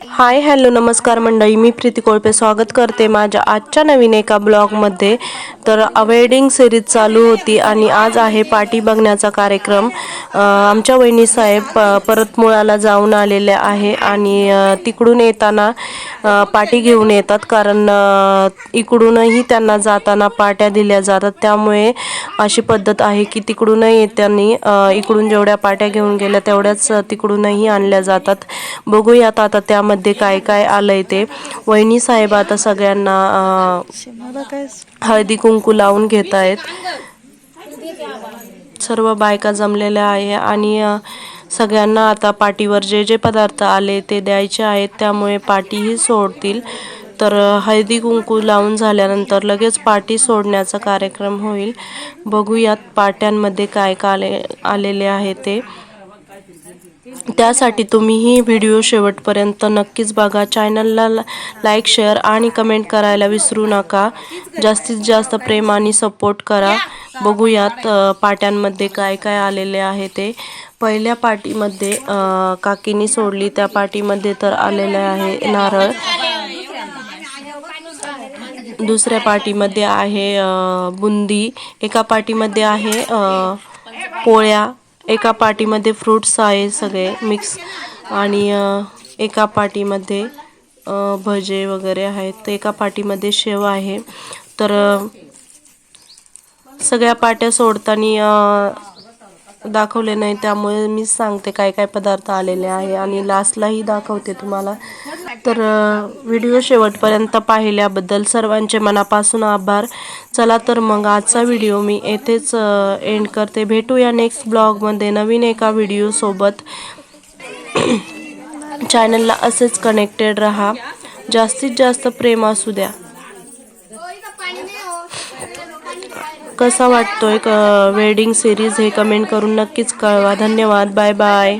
Hi hello नमस्कार मंडळी. मी प्रीती कोळपे. स्वागत करते माझ्या आजच्या नवीन एका ब्लॉगमध्ये. तर अवेडिंग सिरीज चालू होती आणि आज आहे पार्टी बघण्याचा कार्यक्रम. आमच्या वहिनी साहेब परत मुळाला जाऊन आलेल्या आहे आणि तिकडून येताना पाटी घेऊन येतात कारण इकडूनही त्यांना जाताना पाट्या दिल्या जातात. त्यामुळे अशी पद्धत आहे की तिकडूनही त्यांनी इकडून जेवढ्या पाट्या घेऊन गेल्या तेवढ्याच तिकडूनही आणल्या जातात. बघूयात आता त्यामध्ये काय काय आलंय ते. वहिनी साहेब आता सगळ्यांना हळदी कुंकू लावून घेत आहेत सर्व बायका जमलेल्या आहे आणि सगळ्यांना आता पाटीवर जे जे पदार्थ आले ते द्यायचे आहेत. त्यामुळे पाटीही सोडतील. तर हळदी कुंकू लावून झाल्यानंतर लगेच पाटी सोडण्याचा कार्यक्रम होईल. बघूयात पाट्यांमध्ये काय काय आले आलेले आहे ते. त्यासाठी तुम्हीही व्हिडिओ शेवटपर्यंत नक्कीच बघा. चॅनलला लाईक शेअर आणि कमेंट करायला विसरू नका. जास्तीत जास्त प्रेम आणि सपोर्ट करा. बघूयात पाट्यांमध्ये काय काय आलेले आहे ते. पहिल्या पाटीमध्ये काकीनी सोडली. त्या पाटीमध्ये तर आलेले आहे नारळ. दुसऱ्या पाटीमध्ये आहे बुंदी. एका पाटीमध्ये आहे पोळ्या. एका पाटीमध्ये फ्रूट्स आहे सगळे मिक्स आणि एका पाटीमध्ये भजे वगैरे आहेत. तर एका पाटीमध्ये शेव आहे. तर सगळ्या पाट्या सोडताना दाखवले नाही त्यामुळे मी सांगते काय काय पदार्थ आलेले आहे आणि लास्टलाही दाखवते तुम्हाला. तर व्हिडिओ शेवटपर्यंत पाहिल्याबद्दल सर्वांचे मनापासून आभार. चला तर मग आजचा व्हिडिओ मी येथेच एंड करते. भेटूया नेक्स्ट ब्लॉगमध्ये नवीन एका व्हिडिओसोबत चॅनलला असेच कनेक्टेड रहा. जास्तीत जास्त प्रेम असू द्या. कसा वाटतोय वेडिंग सिरीज हे कमेंट करून नक्कीच कळवा. धन्यवाद. Bye bye